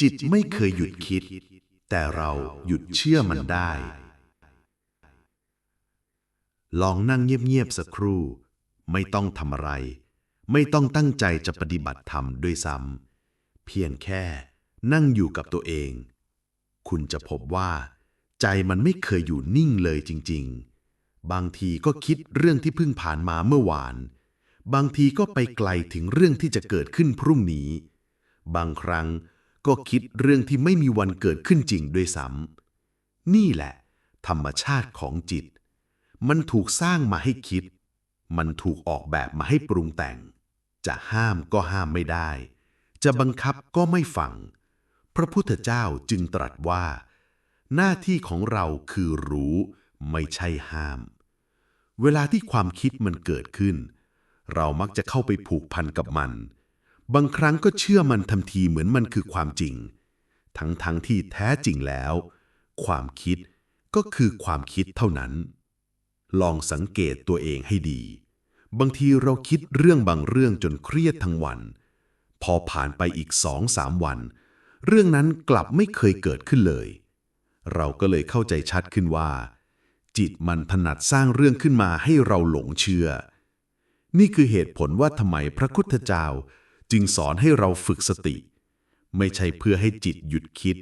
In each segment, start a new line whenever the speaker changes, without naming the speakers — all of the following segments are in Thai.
จิตไม่เคยหยุดคิด แต่เราหยุดเชื่อมันได้ ลองนั่งเงียบๆสักครู่ ไม่ต้องทำอะไร ไม่ต้องตั้งใจจะปฏิบัติธรรมด้วยซ้ำเพียงแค่นั่งอยู่กับตัวเอง คุณจะพบว่า ใจมันไม่เคยอยู่นิ่งเลยจริง ๆ บางทีก็คิดเรื่องที่เพิ่งผ่านมาเมื่อวาน บางทีก็ไปไกลถึงเรื่องที่จะเกิดขึ้นพรุ่งนี้ บางครั้ง ก็คิดเรื่องที่ไม่มีวันเกิดขึ้นจริงด้วยซ้ำนี่แหละ ธรรมชาติของจิต มันถูกสร้างมาให้คิด มันถูกออกแบบมาให้ปรุงแต่ง จะห้ามก็ห้ามไม่ได้ จะบังคับก็ไม่ฟัง พระพุทธเจ้าจึงตรัสว่า หน้าที่ของเราคือรู้ไม่ใช่ห้าม เวลาที่ความคิดมันเกิดขึ้น เรามักจะเข้าไปผูกพันกับมัน บางครั้งก็เชื่อมันทันทีเหมือนมันคือความจริง ทั้งทั้งที่แท้จริงแล้ว ความคิดก็คือความคิดเท่านั้น ลองสังเกตตัวเองให้ดี บางทีเราคิดเรื่องบางเรื่องจนเครียดทั้งวัน พอผ่านไปอีกสองสามวัน เรื่องนั้นกลับไม่เคยเกิดขึ้นเลย เราก็เลยเข้าใจชัดขึ้นว่า จิตมันถนัดสร้างเรื่องขึ้นมาให้เราหลงเชื่อ นี่คือเหตุผลว่าทำไมพระพุทธเจ้า จึงสอนให้เราฝึกสติ ไม่ใช่เพื่อให้จิตหยุดคิด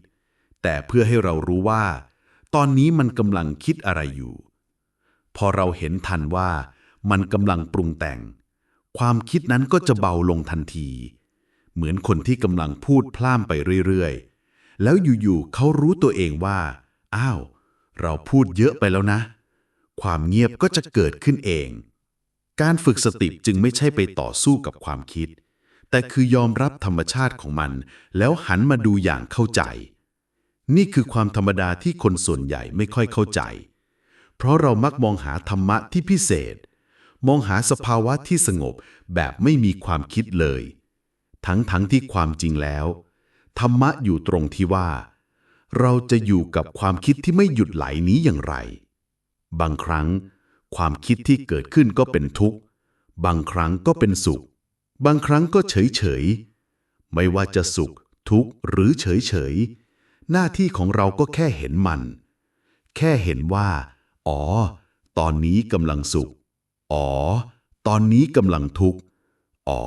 แต่เพื่อให้เรารู้ว่า ตอนนี้มันกำลังคิดอะไรอยู่ พอเราเห็นทันว่า มันกำลังปรุงแต่ง ความคิดนั้นก็จะเบาลงทันที เหมือนคนที่กำลังพูดพล่ามไปเรื่อยๆ แล้วอยู่ๆเขารู้ตัวเองว่า อ้าว เราพูดเยอะไปแล้วนะ ความเงียบก็จะเกิดขึ้นเองการฝึกสติจึงไม่ใช่ไปต่อสู้กับความคิด แต่คือยอมรับธรรมชาติของมัน แล้วหันมาดูอย่างเข้าใจ นี่คือความธรรมดาที่คนส่วนใหญ่ไม่ค่อยเข้าใจ เพราะเรามักมองหาธรรมะที่พิเศษ มองหาสภาวะที่สงบแบบไม่มีความคิดเลย ทั้งทั้งที่ความจริงแล้ว ธรรมะอยู่ตรงที่ว่า เราจะอยู่กับความคิดที่ไม่หยุดไหลนี้อย่างไร บางครั้ง ความคิดที่เกิดขึ้นก็เป็นทุกข์ บางครั้งก็เป็นสุข บางครั้งก็เฉยเฉยๆไม่ว่าจะสุข ทุกข์หรือเฉยเฉยๆหน้าที่ของเราก็แค่เห็นมัน แค่เห็นว่า อ๋อ ตอนนี้กำลังสุข อ๋อ ตอนนี้กำลังทุกข์ อ๋อ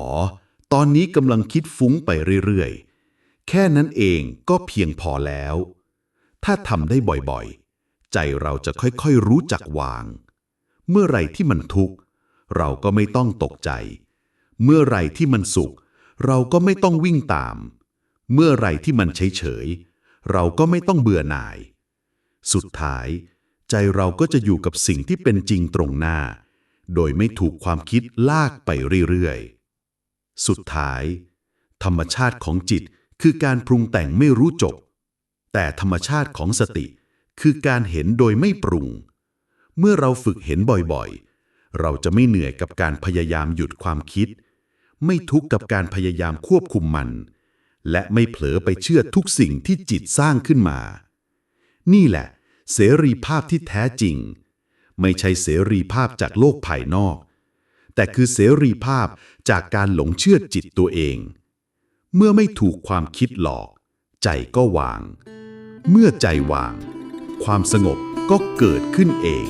ตอนนี้กำลังคิดฟุ้งไปเรื่อยๆ แค่นั้นเองก็เพียงพอแล้ว ถ้าทำได้บ่อยๆ ใจเราจะค่อยๆรู้จักวาง เมื่อไรที่มันทุกข์ เราก็ไม่ต้องตกใจ เมื่อไรที่มันสุข เราก็ไม่ต้องวิ่งตาม เมื่อไรที่มันเฉยๆเราก็ไม่ต้องเบื่อหน่าย สุดท้าย ใจเราก็จะอยู่กับสิ่งที่เป็นจริงตรงหน้า โดยไม่ถูกความคิดลากไปเรื่อยๆ สุดท้าย ธรรมชาติของจิตคือการปรุงแต่งไม่รู้จบ แต่ธรรมชาติของสติคือการเห็นโดยไม่ปรุง เมื่อเราฝึกเห็นบ่อยๆ เราจะไม่เหนื่อยกับการพยายามหยุดความคิด ไม่ทุกข์กับการพยายามควบคุมมัน และไม่เผลอไปเชื่อทุกสิ่งที่จิตสร้างขึ้นมา นี่แหละ เสรีภาพที่แท้จริง ไม่ใช่เสรีภาพจากโลกภายนอก แต่คือเสรีภาพจากการหลงเชื่อจิตตัวเอง เมื่อไม่ถูกความคิดหลอก ใจก็วาง เมื่อใจวาง ความสงบก็เกิดขึ้นเอง